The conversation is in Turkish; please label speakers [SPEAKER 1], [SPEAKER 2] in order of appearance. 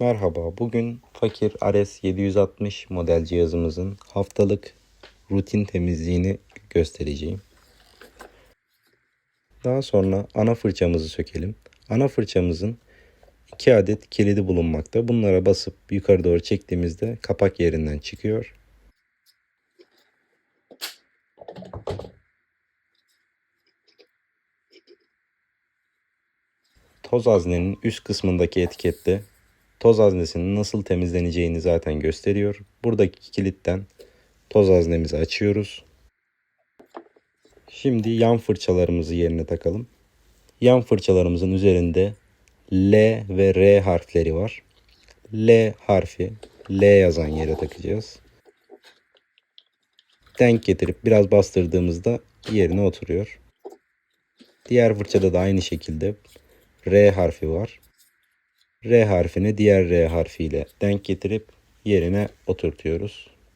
[SPEAKER 1] Merhaba, bugün Fakir Ares 760 model cihazımızın haftalık rutin temizliğini göstereceğim. Daha sonra ana fırçamızı sökelim. Ana fırçamızın 2 adet kilidi bulunmakta. Bunlara basıp yukarı doğru çektiğimizde kapak yerinden çıkıyor. Toz haznenin üst kısmındaki etikette toz haznesinin nasıl temizleneceğini zaten gösteriyor. Buradaki kilitten toz haznemizi açıyoruz. Şimdi yan fırçalarımızı yerine takalım. Yan fırçalarımızın üzerinde L ve R harfleri var. L harfi L yazan yere takacağız. Denk getirip biraz bastırdığımızda yerine oturuyor. Diğer fırçada da aynı şekilde R harfi var. R harfini diğer R harfiyle denk getirip yerine oturtuyoruz.